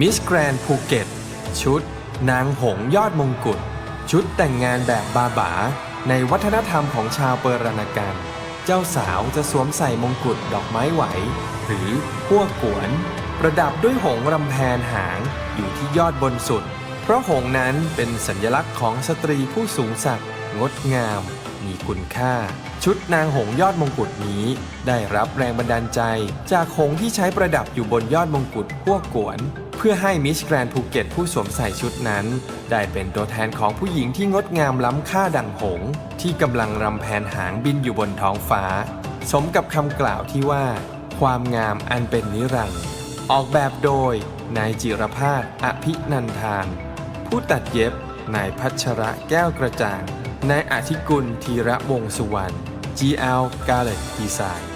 มิสแกรนภูเก็ต ชุด นางหงยอดมงกุฎ ชุดแต่งงานแบบบาบา ในวัฒนธรรมของชาวเปรณกัน เจ้าสาวจะสวมใส่มงกุฎดอกไม้ไหว หรือพวกกวน ประดับด้วยหงรำแพนหางอยู่ที่ยอดบนสุด เพราะหงนั้นเป็นสัญลักษณ์ของสตรีผู้สูงศักดิ์งดงาม มีคุณค่า ชุดนางหงยอดมงกุฎนี้ ได้รับแรงบันดาลใจ จากหงที่ใช้ประดับอยู่บนยอดมงกุฎพวกกวน เพื่อให้มิสแกรนภูเก็ตผู้สวมใส่ชุดนั้น ได้เป็นตัวแทนของผู้หญิงที่งดงามล้ำค่าดังหง ที่กำลังรำแผนหางบินอยู่บนท้องฟ้า สมกับคำกล่าวที่ว่า ความงามอันเป็นนิรันดร์ออกแบบโดย นายจิรพาสอภินันทาน ผู้ตัดเย็บ นายพัชระแก้วกระจ่าง นายอาธิกุลธีระวงศ์สุวรรณ GL Garlet Design